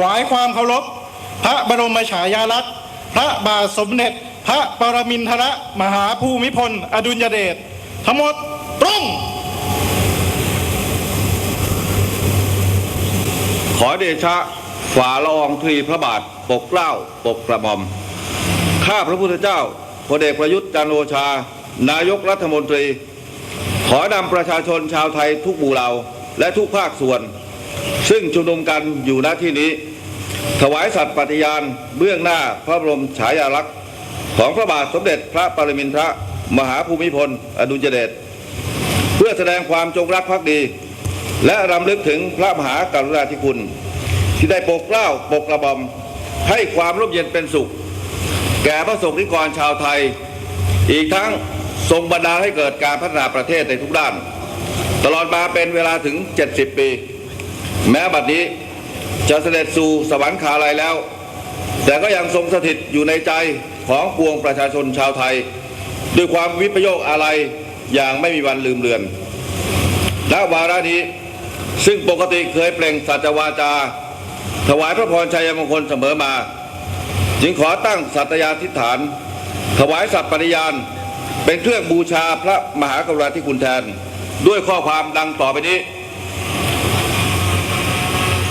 วายความเคารพพระบรมฉายาลักษณ์พระบาทสมเด็จ พระปรมินทรมหาภูมิพล อดุลยเดชทั้งหมดตรงขอเดชะฝ่าละอองธุลีพระบาทปกเกล้าปกกระหม่อม ข้าพระพุทธเจ้าพลเอกประยุทธ์จันโอชา นายกรัฐมนตรี ขอนำประชาชนชาวไทยทุกหมู่เหล่าและทุกภาคส่วน ซึ่งชุมนุมกันอยู่ณที่นี้ ถวายสัตย์ปฏิญาณเบื้องหน้าพระบรมฉายาลักษณ์ของพระบาทสมเด็จพระปรมินทรมหาภูมิพล อดุลยเดชเพื่อแสดงความจงรักภักดี และรำลึกถึงพระมหากรุณาธิคุณ ที่ได้ปกเกล้าปกกระบอมให้ความร่มเย็นเป็นสุข แก่พระสงฆ์นิกรชาวไทย อีกทั้งทรงบันดาให้เกิดการพัฒนาประเทศในทุกด้าน ตลอดมาเป็นเวลาถึง 70 ปี แม้บัดนี้จะเสด็จสู่สวรรคาลัยแล้ว แต่ก็ยังทรงสถิตอยู่ในใจของปวงประชาชนชาวไทย ด้วยความวิปโยคอะไรอย่างไม่มีวันลืมเลือนณวาระนี้ซึ่งปกติเคยเปล่งสัจวาจา ถวายพระพรชัยมงคลเสมอมา จึงขอตั้งสัตยาธิฐาน ถวายสัตย์ปฏิญาณ เป็นเครื่องบูชาพระมหากรุณาธิคุณแทน ด้วยข้อความดังต่อไปนี้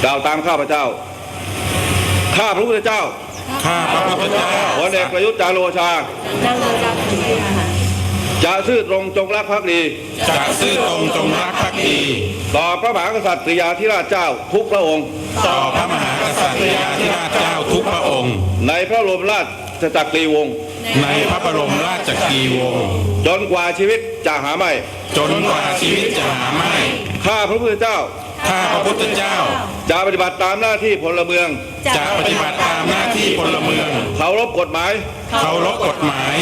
กล่าวตามข้าพเจ้า ข้าพระพุทธเจ้า ข้าพระพุทธเจ้าพลเอกประยุทธ์จันทร์โอชานั่งลงจากพื้นที่นะคะจะซื่อตรงจงรักภักดี จะซื่อตรงจงรักภักดี ต่อพระมหากษัตริยาธิราชเจ้าทุกพระองค์ ต่อพระมหากษัตริยาธิราชเจ้าทุกพระองค์ ในพระบรมราชจักรีวงศ์ในพระบรมราชกีวงศ์จนกว่าชีวิตจะหาไม่ จนกว่าชีวิตจะหาไม่ ข้าพระพุทธเจ้า ข้าพระพุทธเจ้า จะปฏิบัติตามหน้าที่พลเมือง จะปฏิบัติตามหน้าที่พลเมือง เคารพกฎหมาย เคารพกฎหมาย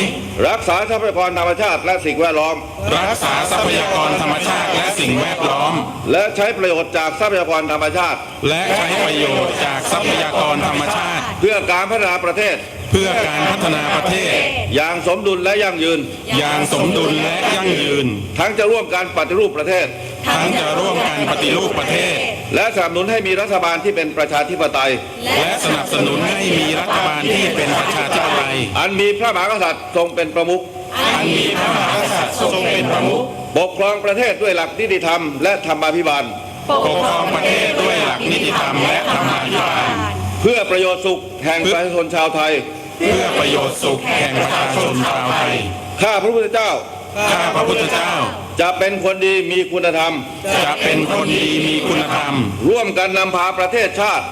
รักษาทรัพยากรธรรมชาติและสิ่งแวดล้อม รักษาทรัพยากรธรรมชาติและสิ่งแวดล้อม และใช้ประโยชน์จากทรัพยากรธรรมชาติ และใช้ประโยชน์จากทรัพยากรธรรมชาติ เพื่อการพัฒนาประเทศ เพื่อการพัฒนาประเทศ อย่างสมดุลและยั่งยืน อย่างสมดุลและยั่งยืน ทั้งจะร่วมกันปฏิรูปประเทศ ทั้งจะร่วมกันปฏิรูปประเทศ และสนับสนุนให้มีรัฐบาลที่เป็นประชาธิปไตย และสนับสนุนให้มีรัฐบาลที่เป็นประชาธิปไตย อันมีพระมหากษัตริย์ทรงเป็นประมุขอันมีพระมหากษัตริย์ทรงเป็นประมุขปกครองประเทศด้วยหลักนิติธรรมและธรรมาภิบาลปกปกครองประเทศด้วยหลักนิติธรรมและธรรมาภิบาลเพื่อประโยชน์สุขแห่งประชาชนชาวไทย เพื่อประโยชน์สุขแห่งประชาชนชาวไทยข้าพระพุทธเจ้า ข้าพระพุทธเจ้า จะเป็นคนดีมีคุณธรรม จะเป็นคนดีมีคุณธรรม ร่วมกันนำพาประเทศชาติ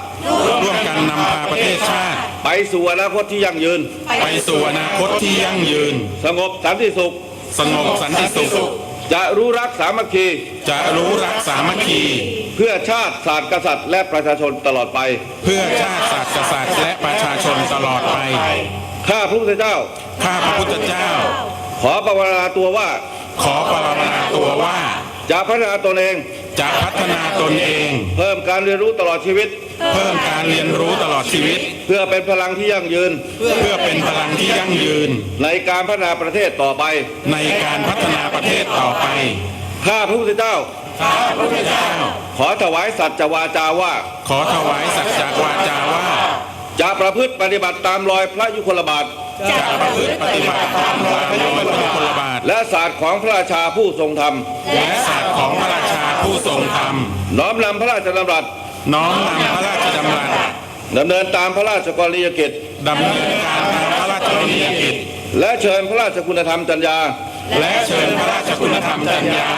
ร่วมกันนำพาประเทศชาติ ไปสู่อนาคตที่ยั่งยืน ไปสู่อนาคตที่ยั่งยืน สงบสันติสุข สงบสันติสุข จะรู้รักสามัคคี จะรู้รักสามัคคี เพื่อชาติศาสตร์กษัตริย์และประชาชนตลอดไป เพื่อชาติศาสตร์กษัตริย์และประชาชนตลอดไป ข้าพระพุทธเจ้า ข้าพระพุทธเจ้า ขอประวนาตัวว่า ขอปรารนาตัวว่า จะพัฒนาตนเอง จะพัฒนาตนเอง เพิ่มการเรียนรู้ตลอดชีวิต เพิ่มการเรียนรู้ตลอดชีวิต เพื่อเป็นพลังที่ยั่งยืน เพื่อเป็นพลังที่ยั่งยืน ในการพัฒนาประเทศต่อไป ในการพัฒนาประเทศต่อไปข้าพระพุทธเจ้า ข้าพระพุทธเจ้า ขอถวายสัจจวาจาว่า ขอถวายสัจจวาจาว่า จะประพฤติปฏิบัติตามรอยพระยุคลบาทจะประพฤติปฏิบัติตามรอยพระยุคลบาทและศาสตร์ของพระราชาผู้ทรงธรรม และศาสตร์ของพระราชาผู้ทรงธรรม น้อมนำพระราชดำรัสน้อมนำพระราชดำรัสดำเนินตามพระราชกรณียกิจดำเนินการตามพระราชกรณียกิจ และเชิญพระราชคุณธรรมจรรยา และเชิญพระราชคุณธรรมจรรยา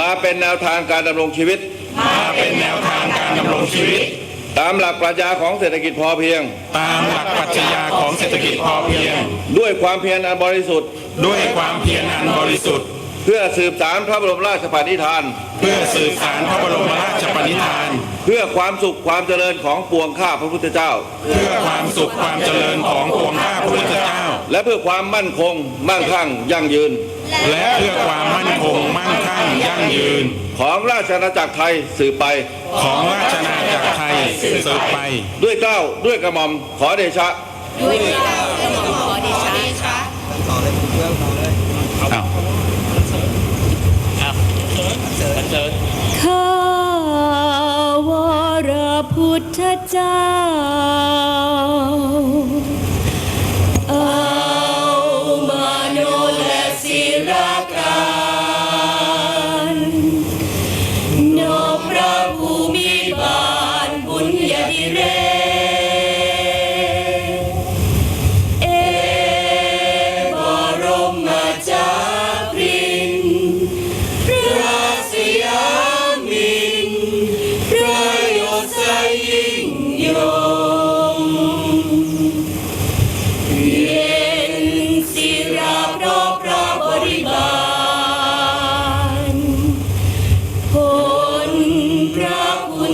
มาเป็นแนวทางการดำรงชีวิต มาเป็นแนวทางการดำรงชีวิต ตามหลักปรัชญาของเศรษฐกิจพอเพียง ตามหลักปรัชญาของเศรษฐกิจพอเพียง ด้วยความเพียรอันบริสุทธิ์ ด้วยความเพียรอันบริสุทธิ์ เพื่อสืบสารพระบรมราชปณิธาน เพื่อสืบสารพระบรมราชปณิธาน เพื่อความสุขความเจริญของปวงข้าพระพุทธเจ้า เพื่อความสุขความเจริญของปวงข้าพระพุทธเจ้า และเพื่อความมั่นคงมั่งคั่งยั่งยืน และเพื่อความมั่นคงมั่งคั่งยั่งยืน ของราชอาณาจักรไทยสืบไป ของราชอาณาจักรไทย สืบไป ด้วยเกล้าด้วยกระหม่อมขอเดชะด้วยเกล้ากระหม่อมขอเดชะต่อเลยเรื่องต่อเลยอ้าวครับเสริเสริข้าวรพุทธเจ้า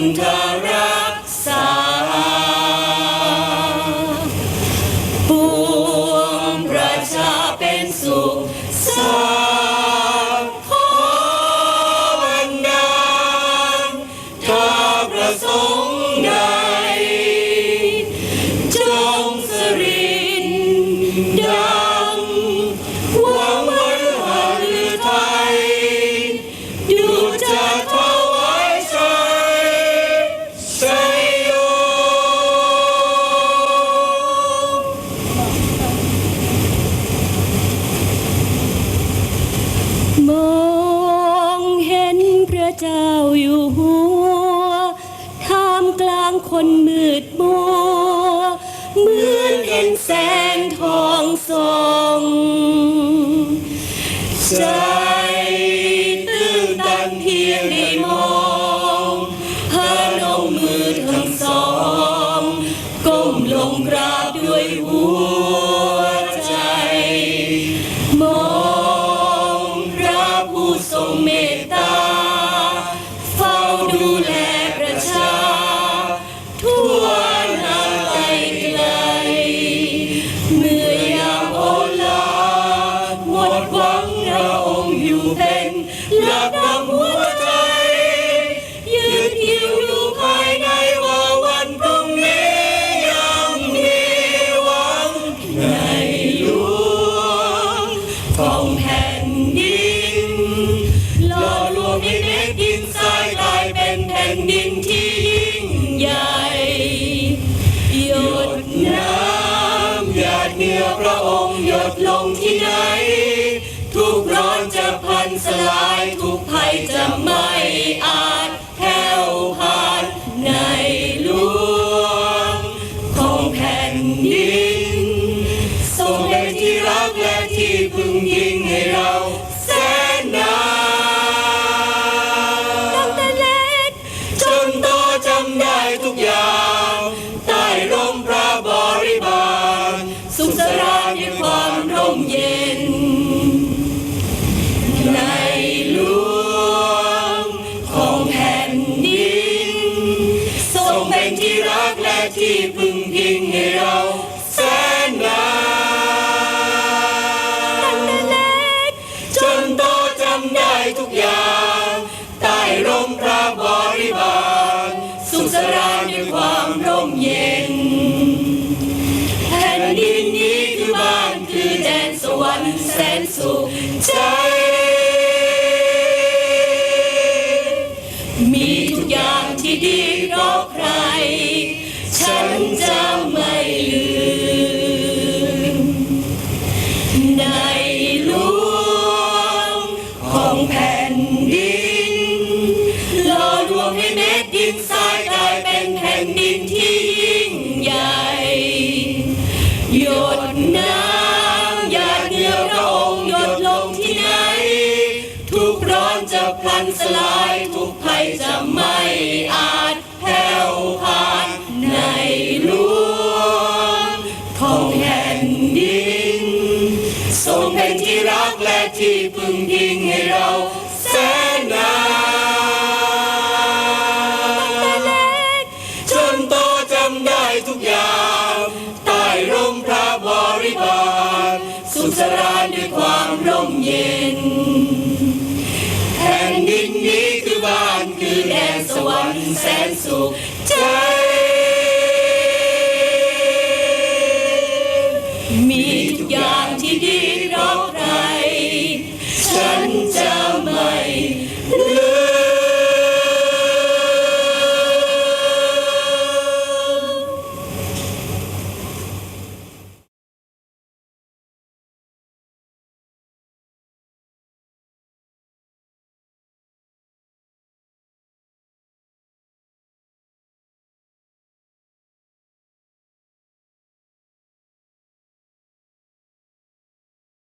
unter เจ้าอยู่หัวท่ามกลางคนมืดมัวเหมือนเห็นแสงทองส่อง ดินหล่อรวมให้เม็ดดินทรายกลายเป็นแผ่นดินที่ยิ่งใหญ่หยดน้ำหยาดเหนือพระองค์หยดลงที่ไหน ทุกร้อนจะพันสลายทุกภัยจะไม่อาจีทุกอย่างที่ดีเพราะใคร ฉันจะไม่ลืม ในหลวงของแผ่นดินหล่อรวมให้เม็ดดินทรายกลายเป็นแผ่นดินที่ยิ่งใหญ่โย รักและที่พึ่งยิ่งให้เราแสนนานจนโตจำได้ทุกอย่างใต้ร่มพระบริบาสุขสรานด้วยความร่มเย็นแผ่นดินนี้คือบ้านคือแดนสวรรค์แสนสุขใจมีทุกอย่างที่ดี